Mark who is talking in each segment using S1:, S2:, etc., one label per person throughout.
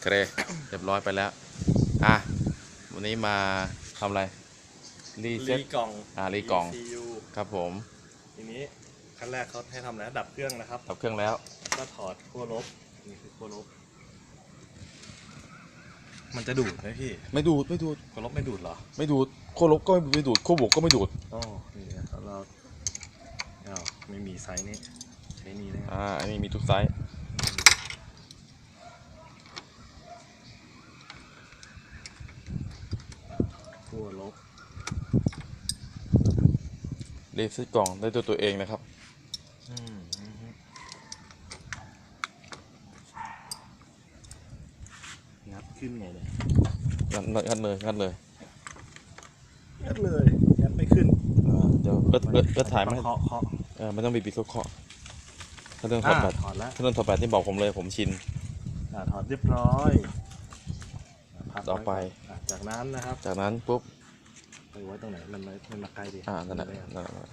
S1: เครเรียบร้อยไปแล้ว อะ วันนี้มาทำอะไร รีเซ็ต
S2: รีกล่อง
S1: อ่ารีกล่อง
S2: ECU
S1: ครับผม
S2: ทีนี้ขั้นแรกเขาให้ทำอะไรดับเครื่องนะครับ
S1: ดับเครื่องแล้ว
S2: ก็ถอดขั้วลบ นี่คือขั้วลบ มันจะดูดไหมพี่
S1: ไม่ดูด ไม่ดูด
S2: ขั้วลบไม่ดูดเหรอ
S1: ไม่ดูดโคลบก็ไม่ดูดโคบวกก็ไม่ดูด
S2: อ๋อนี่นะครับเราอ้าวไม่มีไซส์นี้ใช้นี่นะ
S1: อ่า อันนี้มีทุกไซส์
S2: ขั้วลบ
S1: รีเซ็ตกล่องได้ตัวตัวเองนะครับ
S2: อืมอืมฮึงัดขึ้นไงเนี่ย
S1: งัดงัดงัดเลยงัดเลย
S2: งัดเลยงัดไม่ขึ้น
S1: อ่าเดี๋ยวเอิร์ธเอิร์ธเอิร์ธถ่ายไหม
S2: เคาะเคาะ
S1: เออไม่ต้องบีบปีกเคาะถ้าเรื่องถอดแบต
S2: ถอดแล้ว
S1: ถ้าเรื่องถอดแบตนี่บอกผมเลยผมชิน
S2: อ่าถอดเรียบร้อยอะพัก
S1: ต่อไป
S2: ว้ก่นอะจากนั้นนะครับ
S1: จากนั้นปุ๊บ
S2: ไปไว้ตรงไหนมันไม่มันมาใกล้ดี
S1: อ่านั่นแหละ
S2: ไม่ได้
S1: นั่นแหละ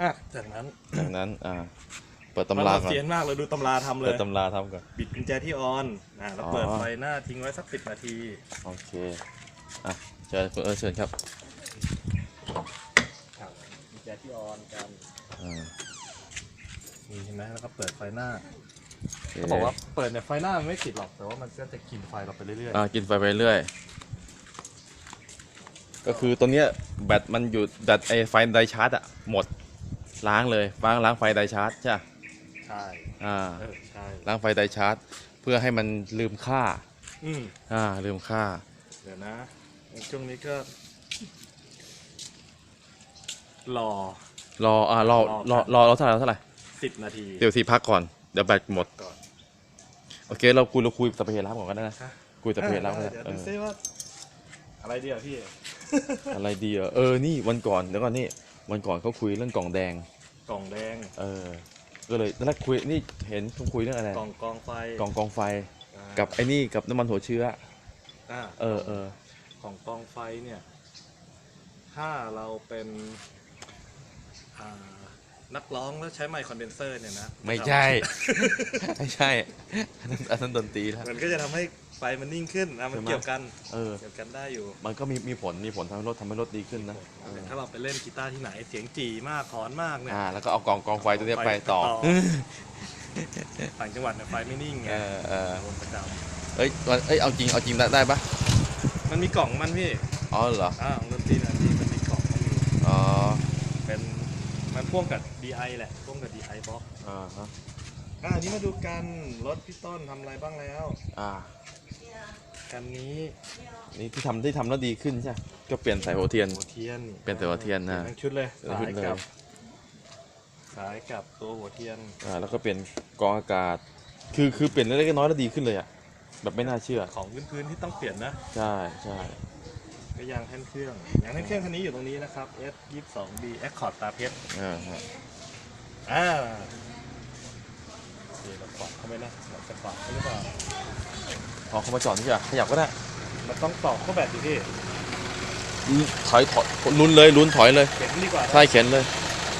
S2: อะจากนั้น
S1: จากนั้นอ่าเปิดตำราก่อน
S2: เสียนมากเลยดูตำราทำเล
S1: เปิ
S2: ย
S1: ดตำราทำก่อน
S2: บิดกุญแจที่ออนอ่าแล้วเปิด
S1: อ๋อ
S2: ไฟหน้าทิ้งไว้สักสิบนาที
S1: โอเคอะเชิญคุณเอิร์ธเชิญครับ
S2: ครับกุญแจที่ออนกัน
S1: อ่า
S2: นี่เห็นไหมแล้วก็เปิดไฟหน้า
S1: โอเค
S2: เขาบอกว่าเปิดเนี่ยไฟหน้ามันไม่ติดหรอกแต่ว่ามันก็จะกินไฟเราไปเรื่อย
S1: อ่ากินไฟไปเรื่อย ก็คือตัวเนี้ยแบตมันอยู่แบตไอไฟไดชาร์จอะหมดล้างเลยล้างล้างไฟไดชาร์จใช่ปะ
S2: ๆใช่
S1: อ่า
S2: เออใช่
S1: ล้างไฟไดชาร์จ เพื่อให้มันลืมค่า
S2: อืม
S1: อ่าลืมค่า
S2: เดี๋ยวนะช่วงนี้ก็รอ
S1: รออ่ารอรอรอรอเท่าไหร่รอเท่าไหร่
S2: สิบนาที
S1: เดี๋ยวทีพักก่อนเดี๋ยวแบตหมด
S2: ก่อน
S1: โอเคเราคุยเราคุยสัพเพเหระก่อนก็ได้นะ
S2: ฮะ
S1: คุยสัพเพเหระก็
S2: เดี๋
S1: ได้
S2: ยว
S1: เอ
S2: ดู
S1: อ
S2: ซิว่า อะไรดีอะพี่
S1: อะไรดีอะเออนี่วันก่อนเดี๋ยวก่อนนี่วันก่อนเขาคุยเรื่องกล่องแดง
S2: กล่องแดง
S1: เออ ก็เลยตอนแรกคุยนี่เห็นเขาคุยเรื่องอะไร
S2: กล่องกองไฟ
S1: กล่องกองไฟ
S2: อ่า
S1: กับไอ้นี่กับน้ำมันหัวเชื้อ
S2: อ่า
S1: เออเออ
S2: ของกองไฟเนี่ย ถ้าเราเป็นอ่านักร้องแล้วใช้ไมค์คอนเดนเซอร์เนี่ยนะ
S1: ไม่ใช่ ไม่ใช่อันนั้นอันนั้นดนตรีแล้ว
S2: มันก็จะทำให้ไฟมันนิ่งขึ้นอะมัน
S1: ใช่ไหม
S2: เกี่ยวกัน
S1: เออ
S2: เกี่ยวกันได้อยู่
S1: มันก็มีมีผลมีผลทำให้รถทำให้รถดีขึ้นนะเออ
S2: แต่ถ้าเราไปเล่นกีตาร์ที่ไหนเสียงจีมากขอนมากเนี่ย
S1: อ่า แล้วก็เอากล่องกองไฟตัวเนี้ยไปต่อ
S2: ต่างจังหวัดเนี่ยไฟไม่นิ่งไง
S1: เออเออ
S2: โดนประจ
S1: เอ้ยวันเอ้ยเอาจริงเอาจริงได้ได้ปะำ
S2: มันมีกล่องมันพี่
S1: อ๋อเหรอ
S2: อ่าของดนตรีนะที่มันมีกล่องมันอยู่
S1: อ๋อ
S2: เป็นมันพ่วงกับ DI แหละพ่วงกับ DI box
S1: อ่าฮะ
S2: อ่านี่มาดูกันรถพี่ต้นทำอะไรบ้างแล้ว
S1: อ่า
S2: กันนี้
S1: นี่ที่ทำที่ทำแล้วดีขึ้นใช่ไหมก็เปลี่ยนสายหัวเทียน
S2: หัวเทียน
S1: เป็นแต่หัวเทียนนะ
S2: ปลี่ทั้งชุดเลย
S1: เป็นทั้งชุ
S2: สา
S1: ด
S2: ย
S1: เลย
S2: กับสายกับตัวหัวเทียน
S1: อ่าแล้วก็เปลี่ยนกรองอากาศ คือคือเปลี่ยนเล็กๆน้อยๆแล้วดีขึ้นเลยอะแบบไม่น่าเชื่อ
S2: ของพื้นๆที่ต้องเปลี่ยนนะ
S1: ใช่ใช่
S2: ก็ยางแท่นเครื่องยางแท่นเครื่องคันนี้อยู่ตรงนี้นะครับ S 2 2 B Accord ตาเพชร
S1: อ่าฮะ
S2: อ่า เดี๋ยวเราขวางเข้าไปนะเราจะขวางเขาหรือเปล่า
S1: พอเขามาจอดนี่จ้ะขยับก็ได้
S2: มันต้องต่อเข้าแบตดิพี่
S1: ถอยถอยลุ้นเลยลุ้นถอยเลย
S2: เข็นดีกว่านะ
S1: ใช่เข็นเลย